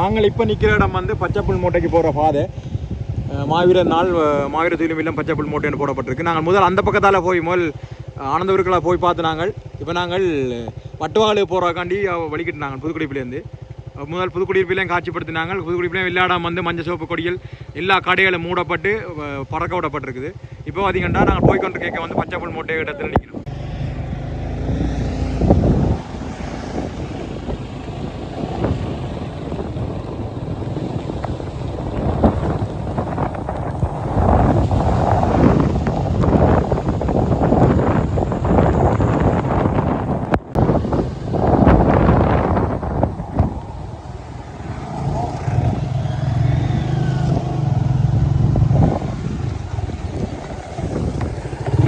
நாங்கள் இப்போ நிற்கிற இடம் வந்து பச்சைப்புல் மூட்டைக்கு போகிற பாதை. மாவீரர் நாள் மாவீர துயிலும் இல்லம் பச்சைப்புல் மூட்டைன்னு போடப்பட்டிருக்கு. நாங்கள் முதல் அந்த பக்கத்தால் போய் முதல் ஆனந்தவர்களாக போய் பார்த்து நாங்கள் இப்போ நாங்கள் வட்டுவாளு போகிறக்காண்டி வலிக்கிட்டு நாங்கள் புதுக்குடிப்பிலேருந்து. முதல் புதுக்குடியிருப்பிலையும் காட்சிப்படுத்தினாங்க புதுக்குடிப்பிலையும் விளையாடாம வந்து மஞ்சள் சோப்பு கொடிகள் எல்லா கடைகளும் மூடப்பட்டு பறக்க விடப்பட்டிருக்குது. இப்போ பார்த்தீங்கன்னா நாங்கள் போய்க்கொண்டு கேட்க வந்து பச்சைப்புல் மூட்டை இடத்துல நிற்கிறோம்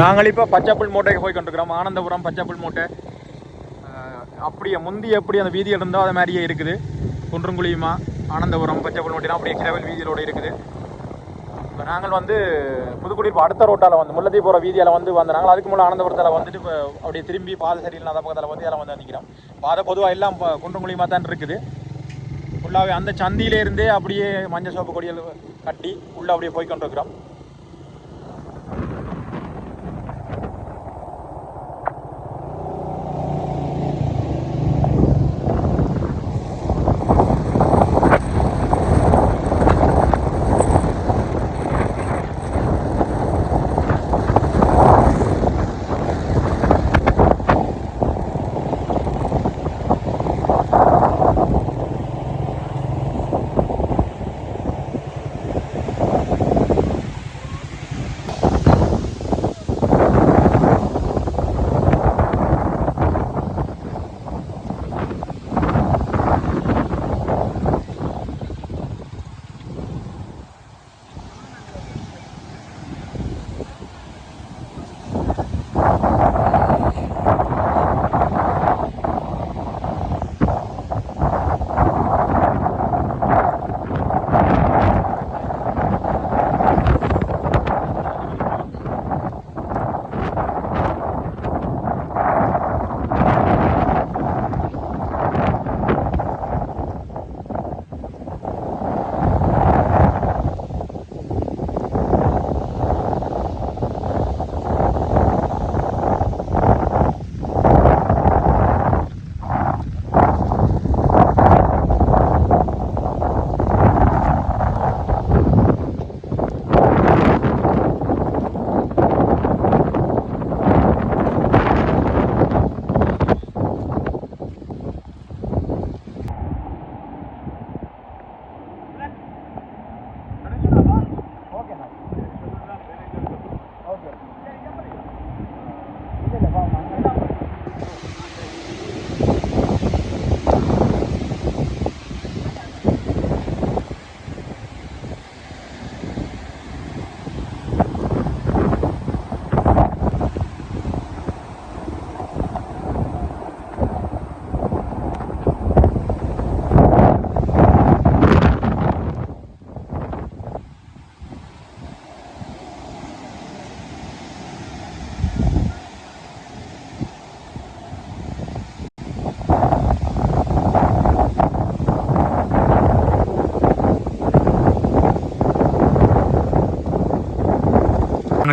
நாங்கள் இப்போ பச்சைப்புல் மூட்டைக்கு போய் கொண்டிருக்கிறோம். ஆனந்தபுரம் பச்சைப்புல் மூட்டை. அப்படியே முந்தி எப்படி அந்த வீதி இருந்தோ அது மாதிரியே இருக்குது. குன்றங்குழியுமா ஆனந்தபுரம் பச்சைப்புல் மூட்டைனா அப்படியே கிழவல் வீதியிலோட இருக்குது. இப்போ நாங்கள் வந்து புதுக்குடியிருப்பு அடுத்த ரோட்டால் வந்து முல்லத்தீ போகிற வீதியால் வந்து வந்த நாங்கள் அதுக்கு முன்னே ஆனந்தபுரத்தில் வந்துட்டு இப்போ அப்படியே திரும்பி பாதை சரியில்லை அந்த பக்கத்தில் வந்து எல்லாம் வந்து நிற்கிறோம் பாதை பொதுவாக எல்லாம் இப்போ குன்றங்குழியுமா தான் இருக்குது. ஃபுல்லாகவே அந்த சந்தியிலேருந்தே அப்படியே மஞ்சள் சோப்பு கொடிகள் கட்டி உள்ளே அப்படியே போய் கொண்டிருக்கிறோம்.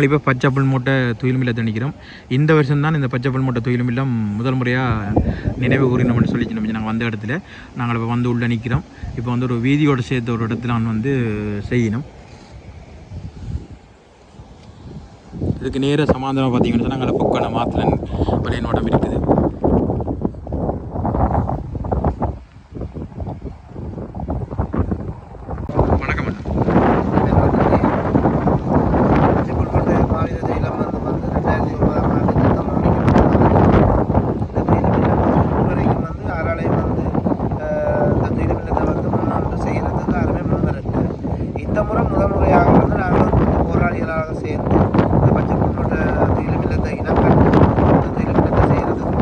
நாங்கள் பச்சை புல் மூட்டை துயில் மில்லை நிற்கிறோம் இந்த வருஷம் தான் இந்த பச்சைப்புல் மூட்டை துயில் மில்லம் முதல் முறையாக நினைவு கூறினோம்னு சொல்லி நம்ம நாங்கள் வந்த இடத்துல. நாங்கள் இப்போ வந்து உள்ளே நிற்கிறோம் இப்போ வந்து ஒரு வீதியோடு சேர்த்த ஒரு இடத்துல நான் வந்து செய்யணும். இதுக்கு நேர சமாதானம் பார்த்தீங்கன்னு சொன்னால் அங்கே பொக்கான மாத்திரன் பழையனோடம் இருக்குது வணக்கம் அண்ணா. இந்த முறை முதல் முறையாக வந்து நாங்கள் வந்து போராளிகளாக சேர்ந்து இந்த பச்சை புண்ணோட்ட தீயில மில்லத்தை இனம் கண்டு அந்த தீயில மில்லத்தை செய்கிறதுக்கு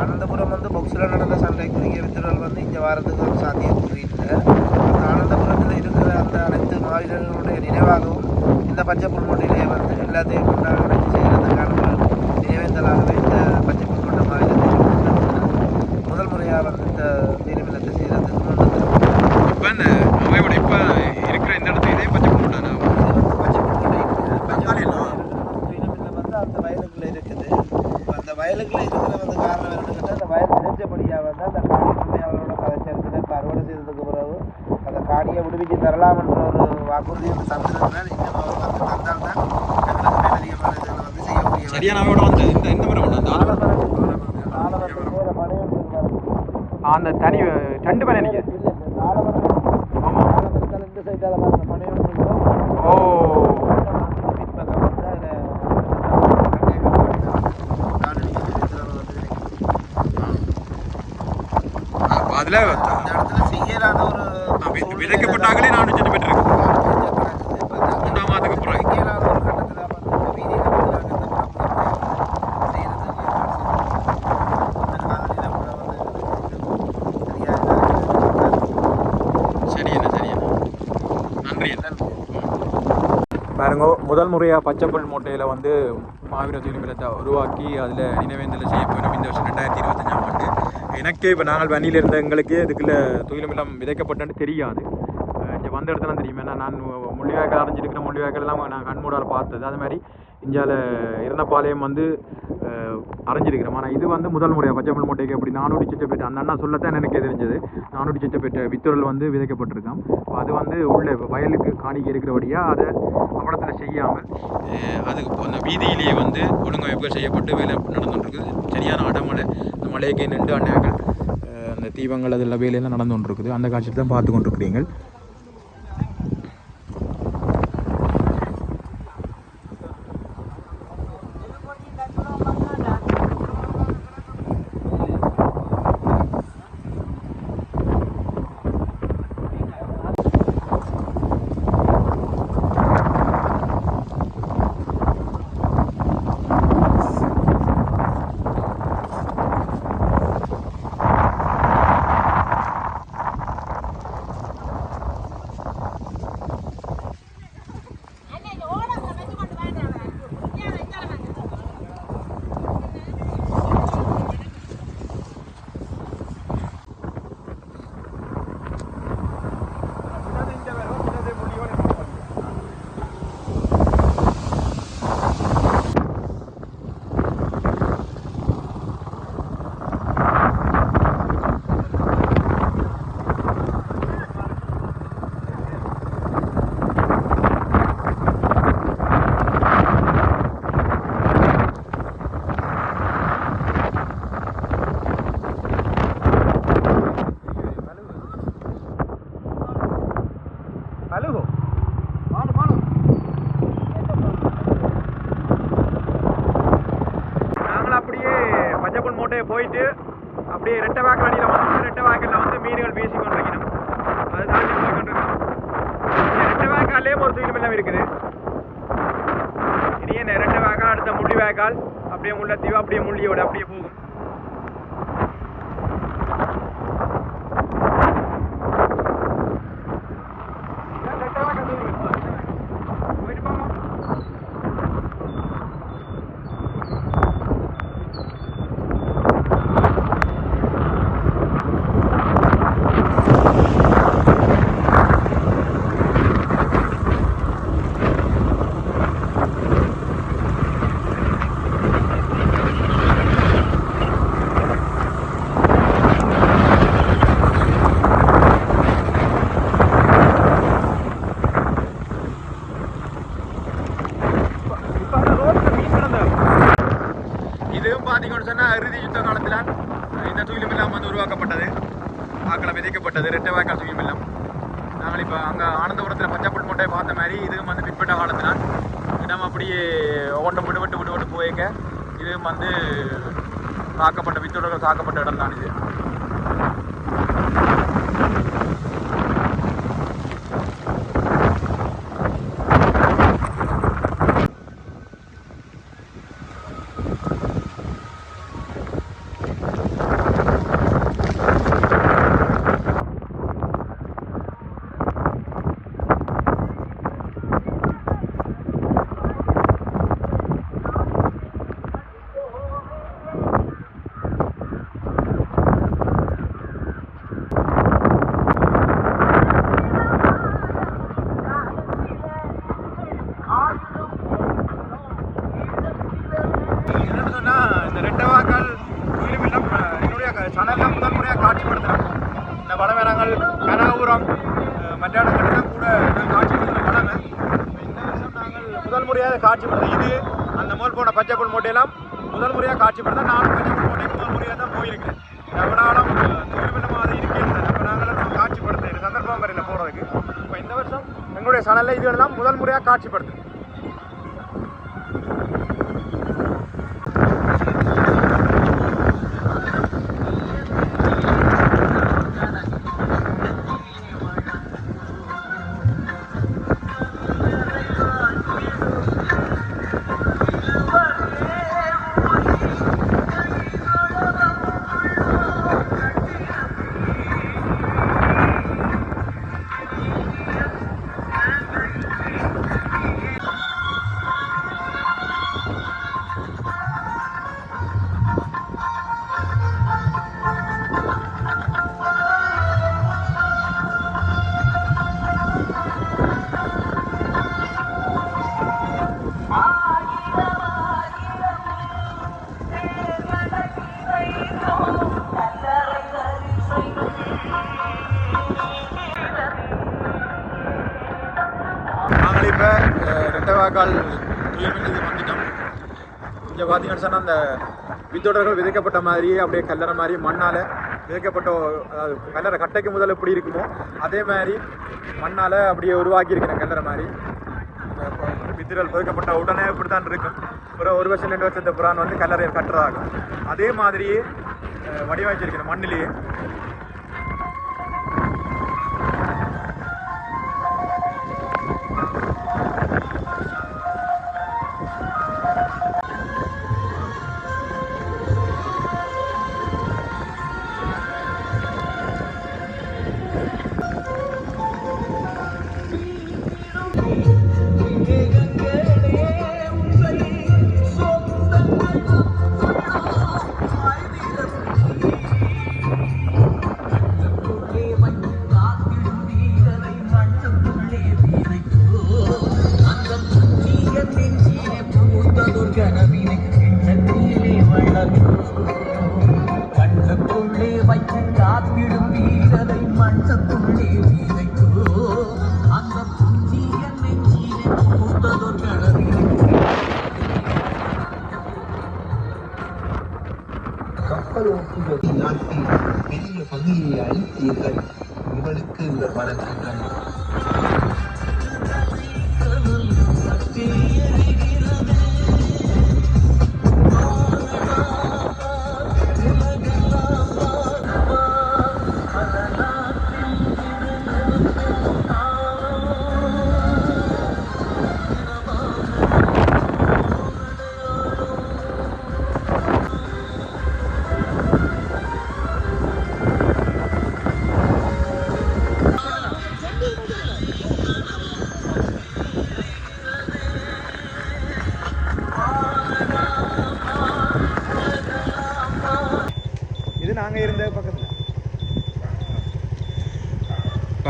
ஆனந்தபுரம் வந்து பொக்ஸில் நடந்த சண்டைக்குரிய வாரத்துக்கு ஒரு சாத்தியம் இல்லை. அந்த ஆனந்தபுரத்தில் இருக்கிற அந்த அனைத்து மாவீரர்களுடைய நினைவாகவும் இந்த பச்சை புல்மொழியிலே வந்து எல்லாத்தையும் கொண்டாட நினைச்சு செய்கிறதுக்கான நினைவேந்தலாகவே இந்த பச்சை புல்மொண்ட மாவீரத்தை முதல் முறையாக வந்து இந்த தீரமில்லத்தை செய்கிறதுக்கு இப்போ இந்த அவையோட இப்போ இருக்கிற இந்த இடத்துல இதே பச்சை போட்டானா வந்து அந்த வயலுக்குள்ள இருக்குது. இப்ப அந்த வயலுக்குள்ள இருக்கிற வந்து காரணம் என்னன்னு அந்த வயல் நிறைஞ்சபடியாக வந்து அந்த காணி உரிமையாளரோட கதைச்செடுத்துல இப்போ அறுவடை செய்ததுக்கு பிறகு அந்த காணியை விடுவிச்சு தரலாம் என்ற ஒரு வாக்குறுதி வந்து தந்திருக்கிறார் இந்த வந்து தந்தால் தான் எங்களுக்கு மேலதிகமான இதுகளை வந்து செய்ய முடியும் சரியான அவையோட வந்து இந்த இந்த மரம் ஒன்று அந்த தனி ரெண்டு பேர் எனக்கு இல்ல, இல்ல, ஆலமரம் ஆலமரத்தால இந்த சைடால பாருங்க, மனையும் இருக்கும். ஓ பின்பக்கம் வந்து அதுல காணொளி இருக்கிறவங்க வந்து அதில் அந்த இடத்துல செய்யலாத ஒரு விதைக்கப்பட்டாங்களே நான் செஞ்சு பெற்றிருக்கு மூன்றாம் மாதத்துக்கு அப்புறம் செய்யலாத ஒரு கட்டத்துல வந்து இந்த வீதியில வந்து நாங்க இந்த புறப்பட்டு செய்யறதுக்கு அந்த காலனில கூட வந்து சரியா சரி என்ன சரி என்ன நன்றி என்ன பாருங்க முதல் முறையாக பச்சைப்புல் மூட்டையில் வந்து மாவீர துணிமிலத்தை உருவாக்கி அதில் நினைவேந்தலை செய்ய போயிடும் இந்த வருஷம் ரெண்டாயிரத்தி இருபத்தஞ்சு எனக்கே இப்போ நாங்கள் வண்டியில் இருந்த எங்களுக்கே இதுக்குள்ள துயிலுமில்லம் விதைக்கப்பட்டேன்னு தெரியாது. அந்த இடத்துல தெரியும். ஏன்னா நான் முள்ளிவாய்க்கால் அரைஞ்சிருக்கிற முள்ளிவாய்க்கால் நான் கண்மூடால் பார்த்தது. அது மாதிரி இந்தியாவில் இருந்தபாளையம் வந்து அரைஞ்சிருக்கிறோம் ஆனால் இது வந்து முதல் முறையாக பச்சைப்புல் மூட்டைக்கு அப்படி நானூறு சச்சப்பேட்டை அந்த அண்ணா சொல்லத்தான் எனக்கு தெரிஞ்சது. நானூறு சச்சப்பேட்டை வித்துரல் வந்து விதைக்கப்பட்டிருக்கான் அது வந்து உள்ளே வயலுக்கு காணிக்க இருக்கிறபடியாக அதை அவடத்தில் செய்யாமல் அதுக்கு அந்த வீதியிலேயே வந்து ஒழுங்கமைப்புகள் செய்யப்பட்டு வேலை நடந்துட்டுருக்குது சரியான அடமலை அந்த மழைக்கு நின்று அண்ணாக்கள் அந்த தீபங்கள் அதில் வேலையெல்லாம் நடந்து கொண்டிருக்குது அந்த காட்சியில் தான் பார்த்து கொண்டிருக்கிறீங்க தாக்கப்பட்ட இடம் தான் இது. என்னென்னு சொன்னால் இந்த ரெட்டவாக்கால் உயிரும் இல்லம் என்னுடைய சனலில் முதல் முறையாக காட்சிப்படுத்துகிறேன் இந்த வடவேரங்கள் கனகபுரம் மற்ற இடங்கள்லாம் கூட நான் காட்சிப்படுத்துகிற படங்க இந்த வருஷம் நாங்கள் முதல் முறையாக காட்சிப்படுத்தும் இது அந்த மோல் போன பச்சைக்குள் மூட்டையெல்லாம் முதல் முறையாக காட்சிப்படுத்த நானும் பச்சைக்குள் மூட்டைக்கு முதல் முறையாக தான் போயிருக்கேன் எவ்வளோ உயிரிழமாக அது இருக்கிறது அப்போ நாங்கள் காட்சிப்படுத்த சந்தர்ப்பம் வரையில் போகிறதுக்கு இப்போ இந்த வருஷம் எங்களுடைய சனலில் இதுவெல்லாம் முதல் முறையாக காட்சிப்படுத்தும் சொன்னால் அந்த வித்தொடர்கள் விதைக்கப்பட்ட மாதிரியே அப்படியே கல்லற மாதிரி மண்ணால் விதைக்கப்பட்ட அதாவது கல்லறை கட்டைக்கு முதல்ல எப்படி இருக்குமோ அதே மாதிரி மண்ணால் அப்படியே உருவாக்கியிருக்கிறேன் இருக்கிற கல்லறை மாதிரி. வித்துடல் பெருக்கப்பட்ட உடனே இப்படி தான் இருக்கும். ஒரு ஒரு வருஷம் ரெண்டு வருஷத்து புறான் வந்து கல்லறையை கட்டுறதாகும். அதே மாதிரியே வடிவமைச்சிருக்கிறேன் வடிவமைச்சிருக்கிற மண்ணிலேயே கப்பல் நாட்டில் பெரிய பகுதியை அளித்தீர்கள் உங்களுக்கு இந்த வணக்கங்கள்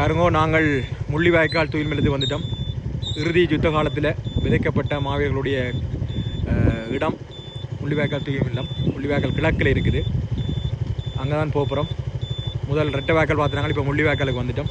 பாருங்கோ நாங்கள் முள்ளிவாய்க்கால் தூய்மையிலிருந்து வந்துட்டோம். இறுதி யுத்த காலத்தில் விதைக்கப்பட்ட மாவீரர்களுடைய இடம் முள்ளிவாய்க்கால் தூய்மை இல்லம். முள்ளிவாய்க்கால் கிழக்கில் இருக்குது. அங்கே தான் போகிறோம் முதல் ரெட்டை வாய்க்கால் பார்த்துனாங்க இப்போ முள்ளிவாய்க்காலுக்கு வந்துட்டோம்.